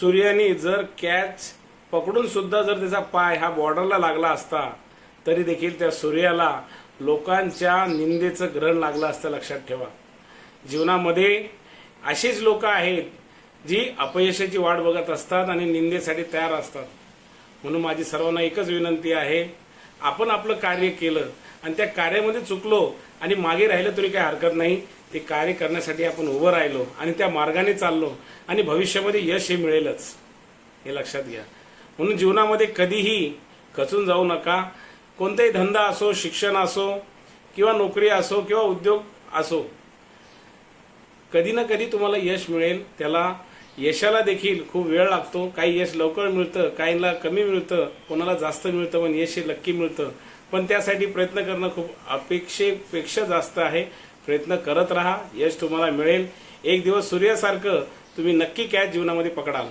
सूर्याने जर कॅच पकडून सुद्धा जर त्याचा पाय हा बॉर्डरला लागला असता तरी देखील त्या सूर्याला लोकांच्या निंदेचं ग्रहण लागलं असतं लक्षात ठेवा. जीवनामध्ये अशीच लोक आहेत जी अपयशाची वाट बघत असतात आणि निंदेसाठी तयार असतात. म्हणून माझी सर्वांना एकच विनंती आहे आपण आपलं कार्य केलं आणि त्या कार्यामध्ये चुकलो आणि मागे राहिलं तरी काही हरकत नाही. ते कार्य करण्यासाठी आपण उभं राहिलो आणि त्या मार्गाने चाललो आणि भविष्यामध्ये यश हे मिळेलच हे लक्षात घ्या. म्हणून जीवनामध्ये कधीही खचून जाऊ नका. कोणताही धंदा असो शिक्षण असो किंवा नोकरी असो किंवा उद्योग असो कधी ना कधी तुम्हाला यश मिळेल. त्याला यशाला देखील खूप वेळ लागतो. काही यश लवकर मिळतं काहींना कमी मिळतं कोणाला जास्त मिळतं पण यश हे नक्की मिळतं. पण त्यासाठी प्रयत्न करणं खूप अपेक्षेपेक्षा जास्त आहे. प्रयत्न करत राहा. यश तुम्हाला मिळेल. एक दिवस सूर्यासारखं तुम्ही नक्की कॅच जीवनामध्ये पकडाल.